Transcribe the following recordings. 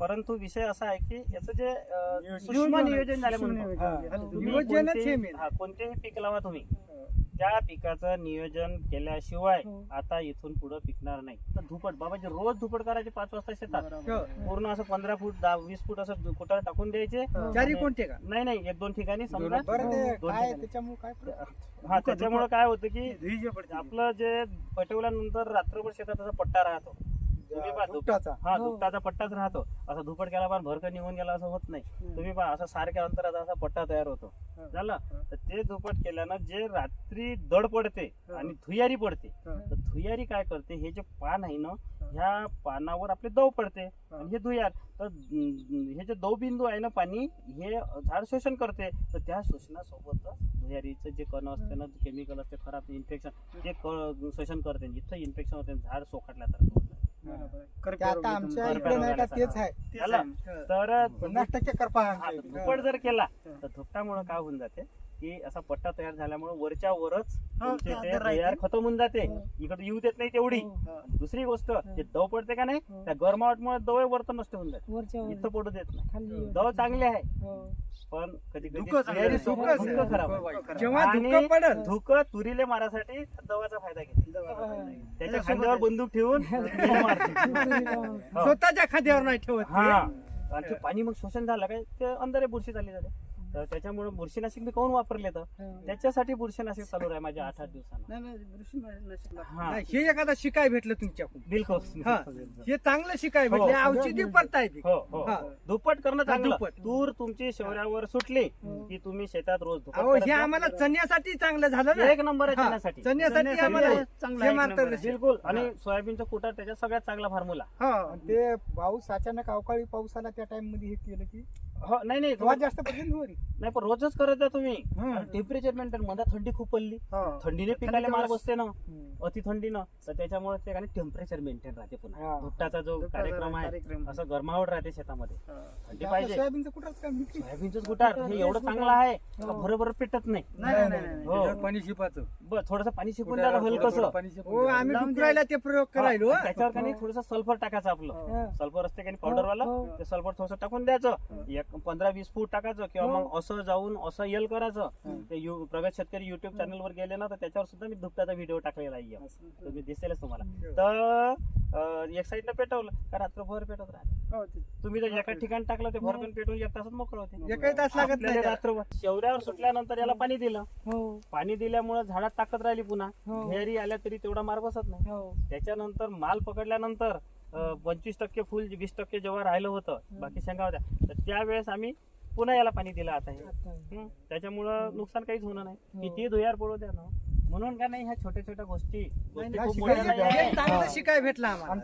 परंतु विषय असा आहे की याचं जे अं, सूक्ष्म नियोजन झालं. हा. तुम्ही नियोजनच हे कोणतेही- main. हा, कोणतेही पीक लावा तुम्ही त्या पिकाचं नियोजन केल्याशिवाय हो. आता इथून पुढे पिकणार नाही तर धुपट बाबाजी रोज धुपट करायचे पाच वाजता शेतात हो. पूर्ण असं पंधरा फूट दहा वीस फूट असं कुठं टाकून द्यायचे चारी कोणते का नाही नाही एक दोन ठिकाणी समजा बरं ते दोन काय ठिकाणी. त्याच्यामुळे काय फरक? हा त्याच्यामुळे काय होतं की धुई जे पडते. आपलं जे पटवल्यानंतर रात्रभर शेतात असा पट्टा राहतो दुपटाचा. हा हो. दुपटाचा पट्टाच राहतो. असं धुपट केला पण भरकन निघून गेला असं होत नाही. तुम्ही पहा असं सारख्या अंतरात असा पट्टा तयार होतो. झालं? तर ते धुपट केल्यानं जे रात्री दड पडते. आणि धुयारी पडते. तर धुयारी काय करते? हे जे पान आहे ना ह्या पानावर आपले दव पडते आणि हे धुयार. तर हे जे दव बिंदू आहे ना पाणी हे झाड शोषण करते. तर त्या शोषणासोबतच धुयारीचं जे कण असते ना केमिकल असते खराब इन्फेक्शन ते शोषण करते जिथं इन्फेक्शन होते झाड सोखाटल्यासारखं. ते आता. आमच्या इकडे नाही का तेच आहे झालं? तर पन्नास टक्के करपा आहे. दुप्पट जर केला. तर धुपटामुळे काय होऊन जाते की असा पट्टा तयार झाल्यामुळे वरच्या वरच हो, तुमचे ते ते अंदर राहते. तयार खतम होऊन जाते हो. इकडे येऊ देत नाही तेवढी हा. दुसरी गोष्ट जे दव पडते का नाही हो. त्या गरमावटमुळे दव वरत नष्ट होऊन जाते वरच्या वर. इथं पडू देत नाही खाली. दव चांगले आहे हो. पण कधी कधी आहे. खराब धुकं आहे. जेव्हा आणि धुकं पडल धुक तुरीले मारासाठी दवाचा फायदा घेते. त्याच्या खांद्यावर बंदूक ठेवून तुरीला मारते. हो. स्वतःच्या खाद्यावर नाही ठेवत ते. हा आणि ते पाणी मग शोषण झालं काय ते अंदर बुरशी झाली जाते तर त्याच्यामुळे बुरशीनाशक मी काऊन वापरले तर हा. त्याच्यासाठी बुरशीनाशक चालू आहे माझ्या आठ आठ दिवसांना नाही, नाही, बुरशीनाशक लागतं. हा नाही, हे एखादा शिकाय भेटलं तुमच्याकडून बिलकुल हा हे चांगलं शिकाय हो. भेटले औषधी पडताय बी. हो हो हा. दुप्पट करणं हा, चांगलं दुप्पट. तूर तुमची शौर्यावर सुटली हो. की तुम्ही शेतात रोज दुप्पट अहो करत हे जा. आम्हाला चण्यासाठी चांगलं झालं ना एक नंबर आहे हा, चण्यासाठी चण्यासाठी चण्यासाठी आम्हाला चांगलं हे आहे, एक मार्गदर्शन. नंबर आहे. बिलकुल आणि सोयाबीनचं कुटार त्याच्यात सगळ्यात चांगला फॉर्म्युला हा. ते पाऊस अचानक अवकाळी पाऊस आला त्या टाइममध्ये हे केलं की हो नाही नाही तेव्हा रोज- जास्त पडली नाही पण रोजच करत जा तुम्ही हं. टेम्परेचर मेंटेन मध्ये थंडी खूप पडली हो. थंडीने पिकायला मार बसते ना अति थंडीनं तर त्याच्यामुळे ते काय टेम्परेचर मेंटेन राहते पुन्हा. भुट्टाचा जो दुपारचा कार्यक्रम आहे कार्यक्रम. असं गरमावट राहते शेतामध्ये हा. थंडी आपलं पाहिजे सोयाबीनचं कुठंच काम नाही. सोयाबीनच गुटार हे एवढं चांगलं आहे का हो. बरोबर पेटत नाही नाही, नाही, नाही, नाही. हो. त्याच्यावर पाणी शिपाचं बस थोडस पाणी शिकून थोडं- हलकस शिपून हो, द्या. आम्ही लावून डुकरायला ते प्रयोग करायलो हं. त्याच्यावर काही थोडस सल्फर टाकायचं आपलं हो. सल्फर असते काही पावडर वाला हो. ते सल्फर थोडस टाकून द्यायचं एक पंधरा वीस फूट टाकायचं किंवा हो. मग असं जाऊन असं यल करायचं. ते यु- प्रगत शेतकरी युट्यूब चॅनल वर गेले ना तर त्याच्यावर सुद्धा मी धुपटाचा व्हिडिओ टाकलेला आहे. तुम्ही दिसेलच तुम्हाला. तर अं, एक साईडनं पेटवलं का रात्रभर पेटवत राहते. हो, ते- तुम्ही जर एका ठिकाणी टाकलं ते भरकन पेटून एक तासात मोकळं होते. एकही तास लागत आपल्याला नाही रात्रभर शेवड्यावर सुटल्यानंतर याला पाणी दिलं. हो. पाणी दिल्यामुळे झाडात ताकद राहिली पुन्हा. हो. घेरी आल्या तरी तेवढा मार बसत नाही. हो. त्याच्यानंतर माल पकडल्यानंतर पंचवीस टक्के फुल वीस टक्के जेव्हा राहिलं होतं बाकी शेंगा होत्या तर त्यावेळेस आम्ही पुन्हा याला पाणी दिलं आता हे. त्याच्यामुळं नुकसान काहीच होणार नाही. हो. किती धुयार पडू द्या ना म्हणून का नाही ह्या छोट्या छोट्या गोष्टी शिकाय भेटलं आणि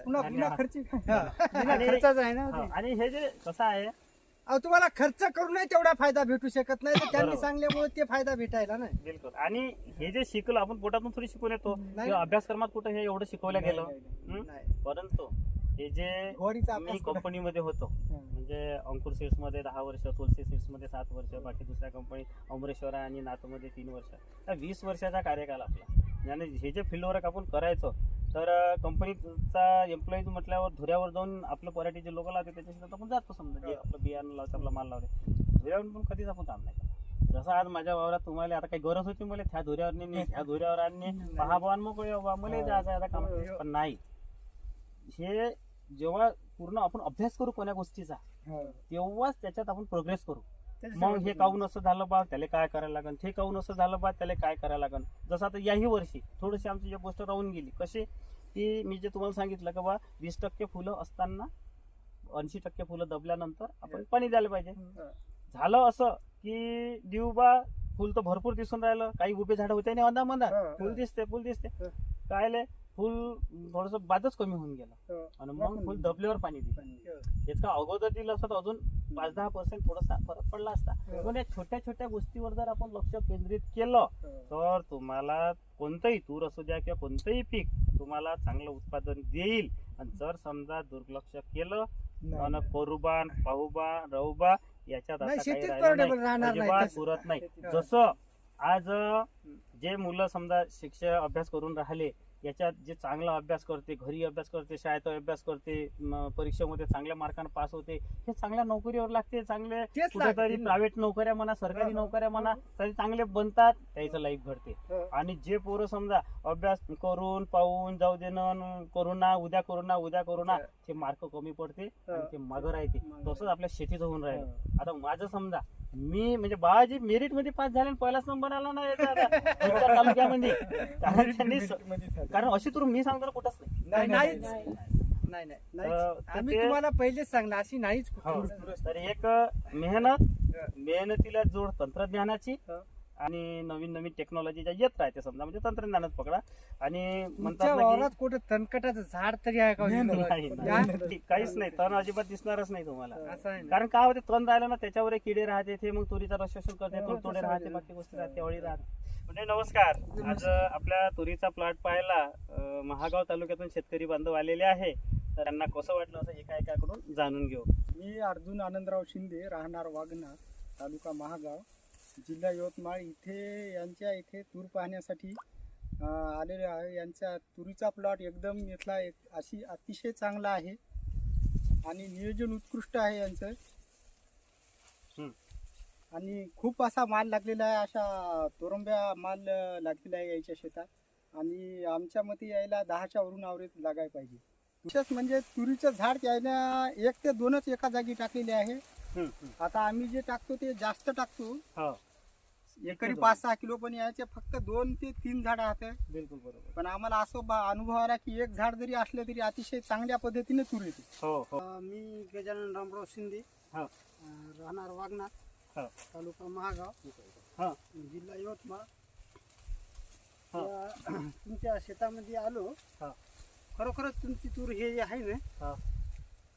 हा. जे कसं आहे तुम्हाला खर्च करूनही तेवढा फायदा भेटू शकत नाही. तर त्यांनी. सांगल्यामुळे ते फायदा भेटायला नाही. बिलकुल. आणि हे जे शिकलो आपण पोटातून थोडी शिकून येतो. अभ्यासक्रमात कुठं हे एवढं शिकवलं गेलं. परंतु हे जे मी. कंपनीमध्ये होतो म्हणजे अंकुर सीड्समध्ये दहा वर्ष तुलसी सीड्समध्ये सात वर्ष बाकी दुसऱ्या कंपनी अमरेश्वरा आणि नातूमध्ये तीन वर्ष. वीस वर्षाचा कार्यकाल आपला. आणि हे जे फील्ड वर्क आपण करायचो तर कंपनीचा एम्प्लॉई म्हटल्यावर धुऱ्यावर जाऊन आपलं पराठीचे लोक लावते त्याच्याशी आपण जातो समजा. जे आपलं बियाणं लावतं आपला माल लावते. धुऱ्यावर पण कधीच आपण काम नाही. जसं आज माझ्या वावरात तुम्हाला आता काही गरज होती मला त्या धुऱ्यावर नेणे ह्या धुऱ्यावर भवान मोकळे बा मला जायचं आता काम. पण नाही. हे जेव्हा पूर्ण आपण अभ्यास करू कोण्या गोष्टीचा हो. तेव्हाच त्याच्यात आपण प्रोग्रेस करू. मग हे काऊन असं झालं बा? त्याला काय करायला लागन? ते काऊन असं झालं बा? त्याला काय करायला लागन? जसं आता याही वर्षी थोडीशी आमची एक गोष्ट राहून गेली कशी की मी जे तुम्हाला सांगितलं का बा वीस टक्के फुलं असताना ऐंशी टक्के फुलं दबल्यानंतर आपण पाणी द्यायला पाहिजे. झालं असं की दिवबा फुल तर भरपूर दिसून राहिलं. काही उभे झाडं होते आणि अंदा मंदा हा, हा. फुल दिसते फुल दिसते. हा. कायले फुल थोडस बादच कमी होऊन गेलं हो. आणि मग फुल दबल्यावर पाणी दिलं याचा अगोदर दिलं असतं अजून पाच दहा पर्सेंट थोडासा फरक पडला असता हो. पण या छोट्या छोट्या गोष्टीवर जर आपण लक्ष केंद्रित केलं हो. तर तुम्हाला कोणतंही तूर असू द्या किंवा कोणतंही पीक तुम्हाला चांगलं उत्पादन देईल आणि जर समजा दुर्लक्ष केलं नाही, आणि नाही. करुबा पाहुबा राहुबा याच्यात. पुरत नाही जसं आज जे मुलं समजा शिक्षण अभ्यास करून राहिले याच्यात जे चांगला अभ्यास करते घरी अभ्यास करते शाळेत अभ्यास करते परीक्षेमध्ये चांगल्या मार्काने पास होते हे चांगल्या नोकरीवर लागते चांगले कुठेतरी. प्रायव्हेट नोकऱ्या म्हणा सरकारी. नोकऱ्या म्हणा तरी चांगले बनतात त्याचं लाईफ घडते. आणि जे पोरं समजा अभ्यास करून पाहून जाऊ देणं न करू ना उद्या करू ना उद्या करू ना हो. ते मार्क कमी पडते. आणि ते मागं राहते. तसंच आपल्या शेतीचं होऊन राहिलं. आता माझं समजा मी म्हणजे बाबाजी मेरिटमध्ये पास झाले आणि पहिलाच नंबर आला ना तालुक्यामध्ये कारण अशी तर मी सांगतो ना कुठंच नाही. नाही नाही नाही नाहीच. तर आम्ही ते- तुम्हाला पहिलेच सांगलं अशी नाहीच हो. कुठं. तर एक मेहनत मेहनतीला जोड तंत्रज्ञानाची हो. आणि नवीन नवीन टेक्नॉलॉजी ज्या येत राहते समजा म्हणजे तंत्रज्ञानच पकडा. आणि तुमच्या म्हणतात ना वावरात कुठं तणकटाचं झाड तरी आहे का की नाही, नाही, नाही, काहीच नाही. तण अजिबात दिसणारच नाही तुम्हाला. असं आहे ना. कारण काय होते? तण राहिलं ना त्याच्यावर किडे राहते ते मग तुरीचा रस शोषण करते हो, तुडतुडे तसं राहते. बाकी गोष्टी राहते अळी राहते. म्हणजे नमस्कार. आज आपल्या तुरीचा प्लॉट पाहायला महागाव तालुक्यातून शेतकरी बांधव आलेले आहे. तर त्यांना कसं वाटलं असं एका एकाकडून जाणून घेऊ. मी अर्जुन आनंदराव शिंदे राहणार वागणार तालुका महागाव जिल्हा यवतमाळ. इथे यांच्या इथे तूर पाहण्यासाठी आलेले आहे. यांचा तुरीचा प्लॉट एकदम इथला एक अशी अतिशय चांगला आहे. आणि नियोजन उत्कृष्ट आहे यांचं. आणि खूप असा माल लागलेला आहे अशा तोरंब्या माल लागलेला आहे याच्या शेतात. आणि आमच्या मते यायला दहाच्या वरून आवरेज लागायला पाहिजे. विशेष म्हणजे तुरीचं झाड यायला एक ते दोनच एका जागी टाकलेले आहे. आता आम्ही जे टाकतो ते जास्त टाकतो. हो. एकरी. पाच सहा किलो पण यायचे फक्त दोन ते तीन झाड आहेत बिलकुल बरोबर. पण आम्हाला असं बा- अनुभव आला की एक झाड जरी असलं तरी अतिशय चांगल्या पद्धतीने तूर येते. हो हो. मी गजानन रामराव शिंदे. हा. राहणार वागणार हा. तालुका महागाव हा. जिल्हा यवतमाळ हा. तुमच्या शेतामध्ये आलो हा. खरोखरच तुमची तूर हे जे आहे हा. ना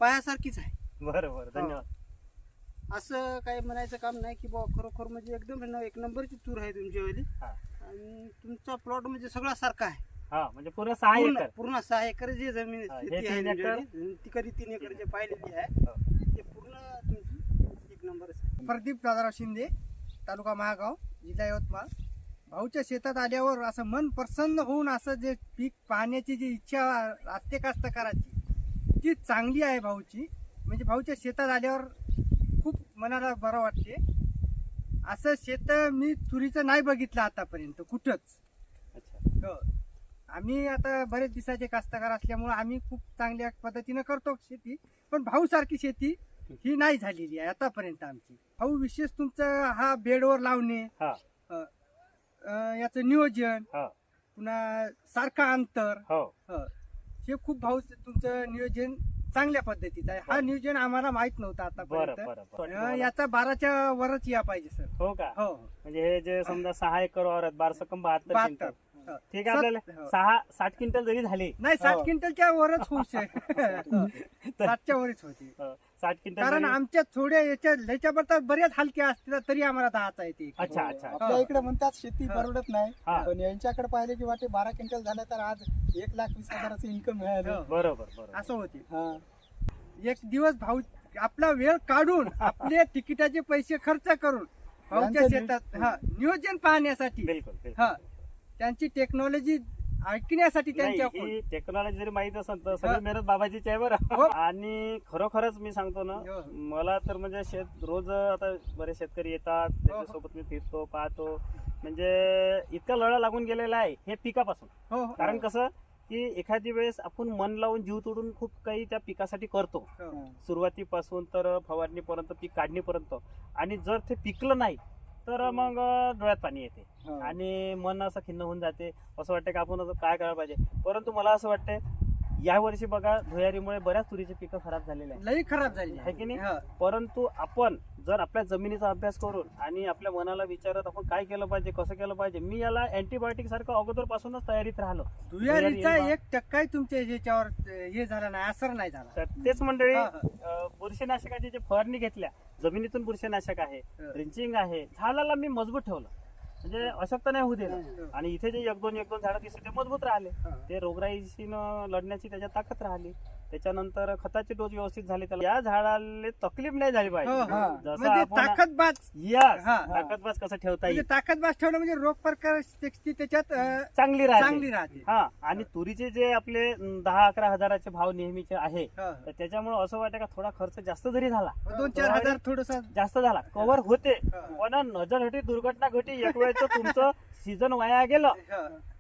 पायासारखीच आहे बरं बरं धन्यवाद असं काही म्हणायचं काम नाही की बा खरोखर म्हणजे एकदम न- एक नंबरची तूर आहे तुमच्यावाली हा. आणि तुमचा प्लॉट म्हणजे सगळा सारखा आहे हा म्हणजे पूर्ण सहा पूर्ण एकर पूर्ण सहा एकर जी जमीन हा, हे आहे तीन एकर? तुमच्यावाली, ती कधी तीन जे पाहिलेली आहे हो. ते पूर्ण तुमची एक नंबरच आहे प्रदीप दादाराव शिंदे तालुका महागाव जिल्हा यवतमाळ. भाऊच्या शेतात आल्यावर असं मन प्रसन्न होऊन असं जे पीक पाहण्याची जी इच्छा असते कास्तकाराची ती चांगली आहे भाऊची. म्हणजे भाऊच्या शेतात आल्यावर खूप मनाला बरं वाटते. असं शेत मी तुरीचं नाही बघितलं आतापर्यंत कुठंच. अच्छा. हो. आम्ही आता बरेच दिवसाचे कास्तकार असल्यामुळे आम्ही खूप चांगल्या पद्धतीनं करतो शेती. पण भाऊ सारखी शेती ही नाही झालेली आहे आतापर्यंत आमची भाऊ विशेष तुमचं हा बेडवर लावणे हा. अ, अ, याचं नियोजन हा. पुन्हा सारखं अंतर हो ह. हे खूप भाऊ तुमचं नियोजन चांगल्या पद्धतीचं आहे हा नियोजन आम्हाला माहीत नव्हतं बरं आतापर्यंत बरं अ, बरं याचा बाराच्या वरच या पाहिजे सर हो का हो म्हणजे हे जे समजा सहा एकर वावरात बारसं कम बहात्तर बहात्तर क्विंटल. ठीक आहे आपल्याला सत- हो. सहा साठ क्विंटल जरी झाले नाही साठ हो. क्विंटलच्या वरच होऊ शकते सातच्या वरच होते. साठ क्विंटल कारण आमच्या थोड्या याच्या ह्याच्याबद्दल बऱ्याच हलक्या असतील तरी आम्हाला दहाचा येते. अच्छा अच्छा आपल्या इकडे म्हणतात शेती हा. परवडत नाही. हा. पण यांच्याकडे पाहिले की वाटे बारा क्विंटल झालं तर आज एक लाख वीस हजाराचं इन्कम मिळालं. हो. बरोबर बरोबर. असं होते. हा. एक दिवस भाऊ आपला वेळ काढून आपले तिकिटाचे पैसे खर्च करून भाऊच्या शेतात हा नियोजन पाहण्यासाठी. हा. त्यांची टेक्नॉलॉजी ऐकण्यासाठी नाही, त्यांच्या ही टेक्नॉलॉजी जरी माहीत असेल तर हा. सगळी मेहनत बाबाजीची आहे हो. बरं आणि खरोखरच मी सांगतो ना हो. मला तर म्हणजे शेत रोज आता बरेच शेतकरी येतात त्याच्यासोबत मी फिरतो पाहतो म्हणजे इतका लढा लागून गेलेला आहे हे पिकापासून हो हो. कारण कसं की एखादी वेळेस आपण मन लावून जीव तोडून खूप काही त्या पिकासाठी करतो हो. सुरुवातीपासून तर फवारणीपर्यंत पीक काढणीपर्यंत आणि जर ते पिकलं नाही तर मग डोळ्यात पाणी येते हा. आणि मन असं खिन्न होऊन जाते असं वाटतं की आपण असं काय करायला पाहिजे परंतु मला असं वाटतंय या वर्षी बघा भुयारीमुळे बऱ्याच तुरीचे पिकं खराब झालेले आहे लई खराब झाली आहे की नाही? हा. परंतु आपण जर आपल्या जमिनीचा अभ्यास करून आणि आपल्या मनाला विचारत आपण काय केलं पाहिजे कसं केलं पाहिजे मी याला अँटीबायोटिक सारखं अगोदर पासूनच तयारीत राहिलो. एक टक्काही तुमच्या याच्यावर अं, हे झाला नाही असर नाही झाला. तर तेच मंडळी बुरशीनाशकाची जे फवारणी घेतल्या जमिनीतून बुरशीनाशक आहे. ड्रिंचिंग आहे झाडाला मी मजबूत ठेवलं. म्हणजे अशक्त नाही होऊ दिलं. आणि इथे जे एक दोन एक दोन झाडं दिसले ते मजबूत राहिले. ते रोगराईशी लढण्याची त्याच्यात ताकद राहिली. त्याच्यानंतर खताचे डोस व्यवस्थित झाले त्याला या झाडाला तकलीफ नाही झाली हो, पाहिजे. हो. जसं म्हणजे आपण ताकदबाज. यस हा. ताकदबाज कसं ठेवता म्हणजे येईल? ताकदबाज ठेवणं म्हणजे रोग प्रकार त्याच्यात अं, चांगली राहते. चांगली राहते. हा आणि तुरीचे जे आपले अं, दहा अकरा हजाराचे भाव नेहमीचे आहे हा. तर त्याच्यामुळे असं वाटतं का थोडा खर्च जास्त जरी झाला दोन चार हजार थोडस. जास्त झाला कव्हर होते. पण नजर घटी दुर्घटना घटी एक वेळचं तुमचं सीझन वाया गेलं.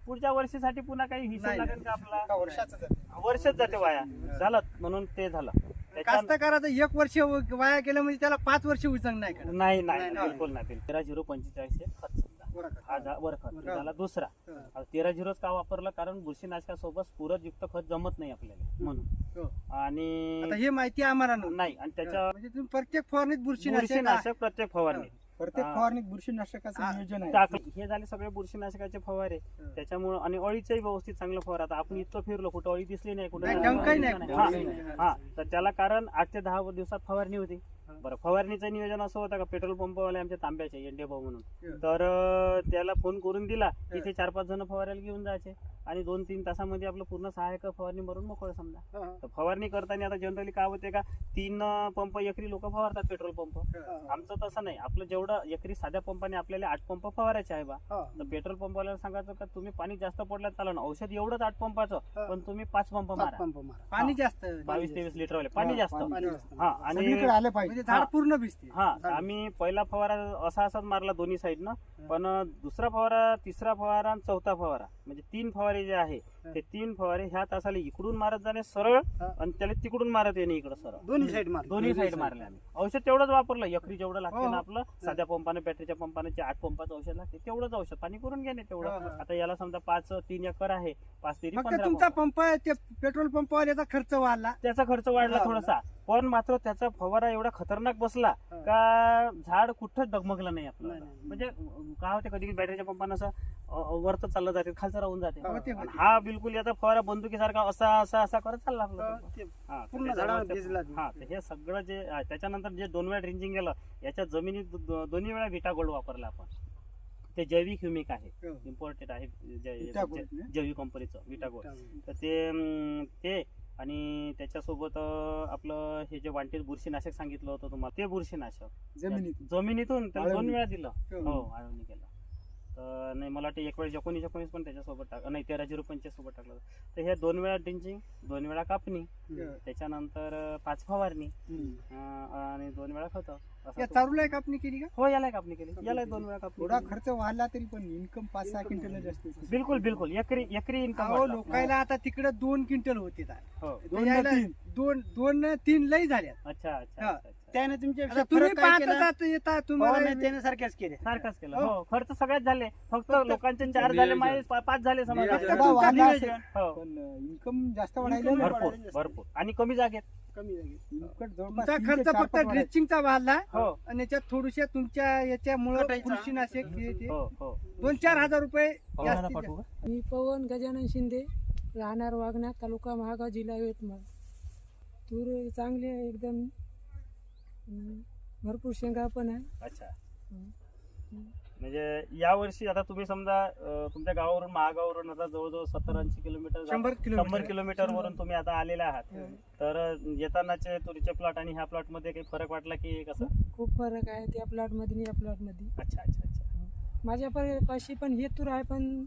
पुढच्या वर्षीसाठी पुन्हा काही हिशोब नाही, लागेल का आपला? वर्षाचं जाते. वर्षच जाते वाया. झालं म्हणून ते झालं. त्याच्या- कास्तकाराचं एक वर्ष वाया गेलं म्हणजे त्याला पाच वर्ष उचंग नाही करत. नाही नाही नाही, नाही. बिलकुल नाही तेरा झिरो पंचेचाळीस हे खत समजा. हा झा- वर खत. झाला दुसरा. हा. आता तेरा झिरोच का वापरलं? कारण बुरशीनाशकासोबत स्फुरद युक्त खत जमत नाही आपल्याला म्हणून. हो. आणि आता हे माहिती आम्हाला नव्हतं. नाही आणि त्याच्या म्हणजे तुम्ही प्रत्येक फवारणीत बुरशी बुरशीनाशक प्रत्येक फवारणी प्रत्येक हा. फवारणीत बुरशीनाशकाचं हा. नियोजन आहे टाकलं. हे झाले सगळे बुरशीनाशकाचे फवारे हा. त्याच्यामुळे आणि अळीचंही व्यवस्थित चांगलं फवार आता आपण इतकं फिरलो कुठं अळी दिसली नाही कुठं नाही, नाही. डंकही नाही, हा. नाही. हा तर त्याला कारण आठ ते दहा दिवसात फवारणी होती. बरं फवारणीचं नियोजन असं होतं का? पेट्रोल पंपवाले आमच्या तांब्याचे एनडे भाऊ म्हणून. तर अं, त्याला फोन करून दिला तिथे चार पाच जण फवारायला घेऊन जायचे आणि दोन तीन तासामध्ये आपलं पूर्ण सहाय्यक फवारणी भरून मोकळं समजा. तर फवारणी करताना आता जनरली काय होते का तीन अं, पंप एकरी लोक फवारतात पेट्रोल पंप. आमचं तसं नाही. आपलं जेवढं एकरी साध्या पंपाने आपल्याला आठ पंप फवारायचे आहे बा. तर पेट्रोल पंपवाल्याला सांगायचं का तुम्ही पाणी जास्त पडल्यात चालू ना औषध एवढंच आठ पंपाचं हा. पण तुम्ही पाच पंप मारा. पंप मारा. पाणी जास्त. बावीस तेवीस लिटर वाले पाणी जास्त. पाणी पाणी जास्त. हा आणि सगळीकडे आले म्हणजे झाड हा. पूर्ण भिजते. हा आम्ही पहिला फवारा असा असाच मारला दोन्ही साईड ना. पण दुसरा फवारा तिसरा फवारा आणि चौथा फवारा. म्हणजे तीन फवारे जे आहे ते तीन फवारे ह्या तासाला इकडून मारत जाणे सरळ हा. आणि त्याला तिकडून मारत येणे इकडं सरळ. दोन्ही साईड मार दोन्ही साईड मारले आम्ही. औषध तेवढंच वापरलं. एकरी जेवढं लागते हो. ना आपलं साध्या पंपाने बॅटरीच्या पंपाने जे आठ पंपाचं औषध लागते तेवढंच औषध. पाणी करून घेणे हा, तेवढं. हा. आता याला समजा पाच तीन एकर आहे पाच तेरी फक्त पंधरा तुमचा पंप. ते पेट्रोल पंपवाल्याचा खर्च वाढला. त्याचा खर्च वाढला हा. थोडासा. पण मात्र त्याचा फवारा एवढा खतरनाक बसला हा. का झाड कुठंच डगमगलं नाही आपलं. म्हणजे काय होते कधी बॅटरीच्या पंपानं असं वरत चाललं जाते खालचं राहून जाते. हा बिलकुल याचा फवारा बंदुकीसारखा असा असा असा करत चालला आपला हा, हा. हा हे सगळं जे त्याच्यानंतर जे दोन वेळा ड्रिंचिंग गेलं याच्या जमिनीत दोन्ही वेळा विटा गोल्ड वापरला आपण ते जैविक ह्युमिक आहे हो. इम्पोर्टेड आहे? जैविक कंपनीचं विटा गोल्ड तर ते आणि त्याच्यासोबत आपलं हे जे वांटेज बुरशीनाशक सांगितलं होतं तुम्हाला ते बुरशीनाशक जमिनीत जमिनीतून त्याला दोन. वेळा दिलं हो. हो आळवणी केलं तर नाही मला वाटतं एक वेळेस एकोणीस एकोणीस पण त्याच्यासोबत टाक नाही तेरा झिरो पंचवीस सोबत टाकलं होतं. तर हे दोन वेळा ड्रिंचिंग दोन वेळा कापणी त्याच्यानंतर पाच फवारणी अं, आणि दोन वेळा खत या चारूला एक केली का हो याला कापणी केली याला दोन वेळा कापणी थोडा केली. खर्च वाढला तरी पण इन्कम पाच सहा क्विंटल जास्त. बिलकुल बिलकुल एकरी एकरी इन्कम अहो लोकायला आता तिकडे दोन क्विंटल होते. हो दोन ना यायला तीन. दोन दोन न तीन लई झाल्या अच्छा अच्छा. अच्छा, अच्छा. त्याने तुमच्या तुम्ही पाहता केला? जात येता तुम्हाला फवारण्या त्याने सारख्याच केल्या सारखंच केलं. हो. हो खर्च सगळ्यात झाले. फक्त लोकांचे चार झाले माझे पाच झाले समजा. असेल. हो. पण इन्कम जास्त. भरपूर भरपूर. आणि कमी जागेत. इन्कम तुमचा खर्च फक्त. ड्रिचिंगचा वाढला. हो. आणि याच्यात थोडीशा तुमच्या याच्यामुळे हे हो हो. दोन चार हजार रुपये? मी पवन गजानन शिंदे राहणार वागण्यात तालुका महागाव जिल्हा यवतमाळ. तूर चांगली एकदम भरपूर शेंगा पण आहे अच्छा. म्हणजे या वर्षी आता तुम्ही समजा अं, तुमच्या गावावरून महागावरून आता जवळजवळ सत्तर ऐंशी किलोमीटर जा- शंभर किलोमीटर. शंभर किलोमीटर वरून तुम्ही आता आलेले आहात तर अं, येतानाचे तुरीचे प्लॉट आणि ह्या प्लॉटमध्ये काही फरक वाटला की कसं खूप फरक आहे त्या प्लॉटमध्ये आणि या प्लॉटमध्ये अच्छा अच्छा अच्छा माझ्या पा- पाशी पण हे तूर आहे पण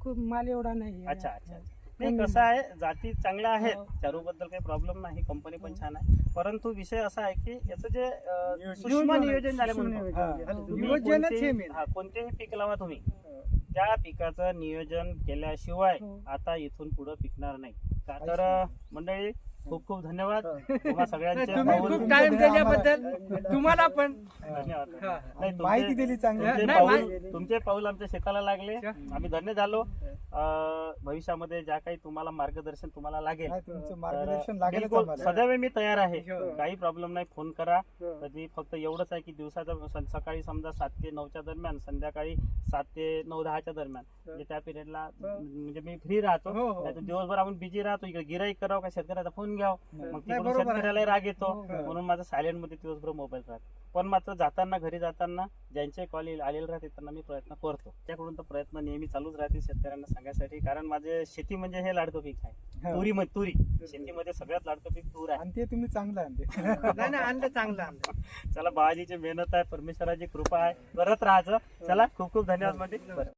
खूप माल एवढा नाही आहे. अच्छा अच्छा अच्छा. नाही. कसं आहे जाती चांगल्या आहेत हो. चारूबद्दल काही प्रॉब्लेम नाही कंपनी पण छान आहे परंतु विषय असा आहे की याचं जे. सूक्ष्म नियोजन झाले हा. हे कोणतेही-. हा, पीक लावा तुम्ही त्या पिकाचं नियोजन केल्याशिवाय हो. आता इथून पुढे पिकणार नाही का तर मंडळी खूप खूप धन्यवाद. तुम्हा सगळ्यांचे तुम्ही पाऊल- खूप टाइम दिल्याबद्दल तुम्हाला पण. धन्यवाद. हा. नाही, तुमचे- माहिती दिली चांगली. तुमचे नाही, पाऊल माहिती- तुमचे पाऊल आमच्या शेताला लागले. आम्ही धन्य झालो. अं, भविष्यामध्ये ज्या काही तुम्हाला मार्गदर्शन तुम्हाला लागेल नाही, तुमचं तर मार्गदर्शन लागेलच बिलकुल आम्हाला. सदैव मी तयार आहे. हो. काही प्रॉब्लेम नाही फोन करा. हो. कधी फक्त एवढंच आहे की दिवसाचा सं- सकाळी समजा सात ते नऊच्या दरम्यान संध्याकाळी सात ते नऊ दहाच्या दरम्यान म्हणजे त्या पिरियडला म्हणजे मी फ्री राहतो. हो, हो. नाहीतर दिवसभर आपण बिझी राहतो. इकडे गिराईक करावं का शेतकऱ्याचा? फोन घ्यावं. मग नाही, तिकडून बरोबर आहे. शेतकऱ्याला राग येतो. हो, हो. म्हणून माझा सायलेंटमध्ये दिवसभर मोबाईल राहतो. पण मात्र जाताना घरी जाताना ज्यांचे कॉल आलेले राहते त्यांना मी प्रयत्न करतो. त्याकडून तर प्रयत्न नेहमी चालूच राहते शेतकऱ्यांना सांगायसाठी. कारण माझे शेती म्हणजे हे लाडकं पीक आहे. तुरी मध्ये तुरी. शेतीमध्ये सगळ्यात लाडकं पीक तूर आहे. आणि ते तुम्ही चांगलं आणले. नाही नाही आणलं चांगलं आणलं. चला बाबाजीची मेहनत आहे परमेश्वराची कृपा आहे. करत राहायचं. चला खूप खूप धन्यवादमध्ये